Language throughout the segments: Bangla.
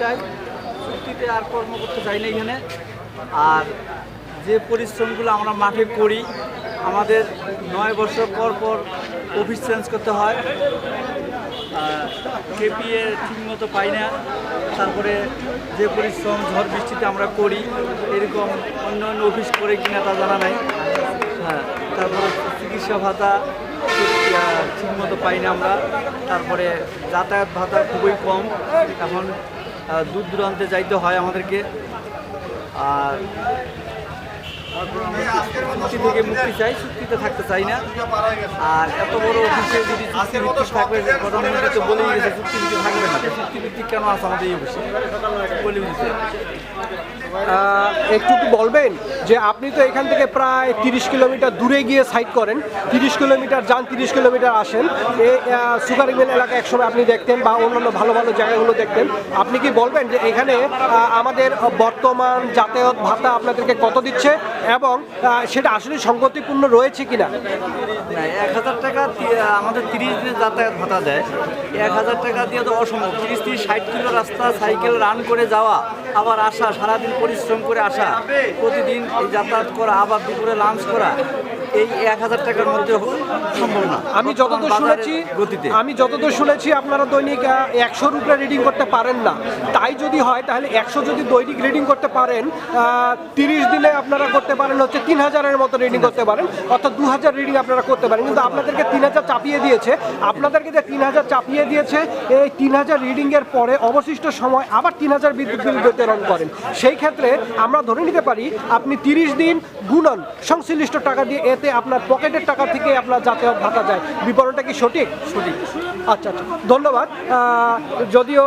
চাই চুক্তিতে আর কর্ম করতে চাই না এখানে। আর যে পরিশ্রমগুলো আমরা মাঠে করি, আমাদের নয় বছর পর পর অফিস চেঞ্জ করতে হয়। কেপিএ ঠিকমতো পাই না। তারপরে যে পরিশ্রম, ঝড় বৃষ্টিতে আমরা করি, এরকম অন্য অন্য অফিস করে কিনা তা জানা নাই। হ্যাঁ তারপরে চিকিৎসা ভাতা ঠিকমতো পাই না আমরা। তারপরে যাতায়াত ভাতা খুবই কম। এখন দূর দূরান্তে যাইতে হয় আমাদেরকে। আর চুক্তি থেকে মুক্তি চাই চুক্তিতে থাকতে চাই না। আর এত বড় অফিসে যদি থাকবে প্রধানমন্ত্রী তো থাকবে না। কেন আছে আমাদের এই অফিসে? বলে একটু কি বলবেন যে আপনি তো এখান থেকে প্রায় তিরিশ কিলোমিটার দূরে গিয়ে সাইড করেন। তিরিশ কিলোমিটার যান, তিরিশ কিলোমিটার আসেন। এই সুগার এলাকা একসময় আপনি দেখতেন বা অন্যান্য ভালো ভালো জায়গাগুলো দেখতেন। আপনি কি বলবেন যে এখানে আমাদের বর্তমান যাতায়াত ভাতা আপনাদেরকে কত দিচ্ছে এবং সেটা আসলে সংগতিপূর্ণ রয়েছে কিনা? না, এক হাজার টাকা আমাদের তিরিশ দিনের যাতায়াত ভাতা দেয়। এক হাজার টাকা দিয়ে তো অসম্ভব। তিরিশ তিরিশ, ষাট কিলো রাস্তা, সাইকেল রান করে যাওয়া, আবার আসা, সারাদিন পরিশ্রম করে আসা প্রতিদিন যাতায়াত করা আবার দুপুরে লাঞ্চ করা এই এক হাজার টাকার মধ্যে সম্ভব না। আমি যতদূর শুনেছি গতিতে। আমি যতদূর শুনেছি আপনারা দৈনিক একশোর উপরে রিডিং করতে পারেন না। তাই যদি হয় তাহলে একশো যদি দৈনিক রিডিং করতে পারেন তিরিশ দিনে আপনারা করতে পারেন হচ্ছে তিন হাজারের মতো রিডিং করতে পারেন। অর্থাৎ দু হাজার রিডিং আপনারা করতে পারেন। কিন্তু আপনাদেরকে তিন হাজার চাপিয়ে দিয়েছে। আপনাদেরকে যে তিন হাজার চাপিয়ে দিয়েছে এই তিন হাজার রিডিংয়ের পরে অবশিষ্ট সময় আবার তিন হাজার বিদ্যুৎ বিল বিতরণ করেন। সেই ক্ষেত্রে আমরা ধরে নিতে পারি আপনি তিরিশ দিন গুণন সংশ্লিষ্ট টাকা দিয়ে এতে আপনার পকেটের টাকা থেকে আপনার যাতে ভাতা যায়। বিবরণটা কি সঠিক? সঠিক। আচ্ছা আচ্ছা। ধন্যবাদ। যদিও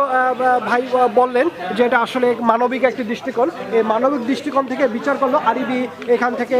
ভাই বললেন যে এটা আসলে মানবিক একটি দৃষ্টিকোণ। এই মানবিক দৃষ্টিকোণ থেকে বিচার করল আরিবি এখান থেকে।